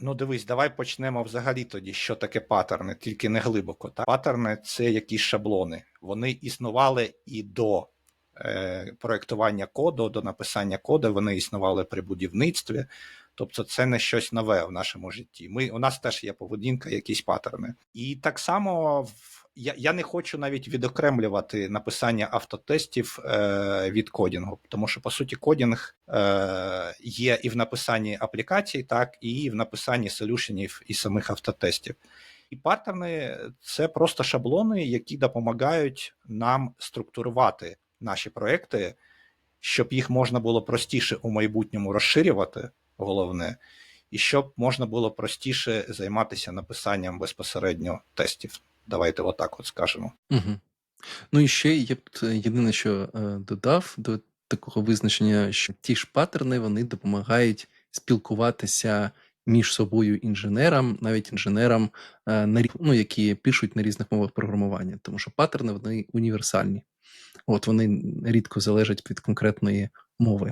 Ну, дивись, давай почнемо взагалі тоді, що таке паттерни, тільки не глибоко. Так? Паттерни це якісь шаблони. Вони існували і до е, проектування коду, до написання коду, вони існували при будівництві. Тобто це не щось нове в нашому житті. Ми, у нас теж є поведінка, якісь паттерни. І так само я, я не хочу навіть відокремлювати написання автотестів е, від кодінгу, тому що по суті кодінг е, є і в написанні аплікацій, так, і в написанні солюшенів і самих автотестів. І паттерни це просто шаблони, які допомагають нам структурувати наші проекти, щоб їх можна було простіше у майбутньому розширювати, головне, і щоб можна було простіше займатися написанням безпосередньо тестів. Давайте отак от скажемо. Угу. Ну і ще я б е, єдине, що е, додав до такого визначення, що ті ж паттерни вони допомагають спілкуватися між собою інженерам, навіть інженерам, е, на ну, які пишуть на різних мовах програмування, тому що паттерни вони універсальні. От вони рідко залежать від конкретної мови.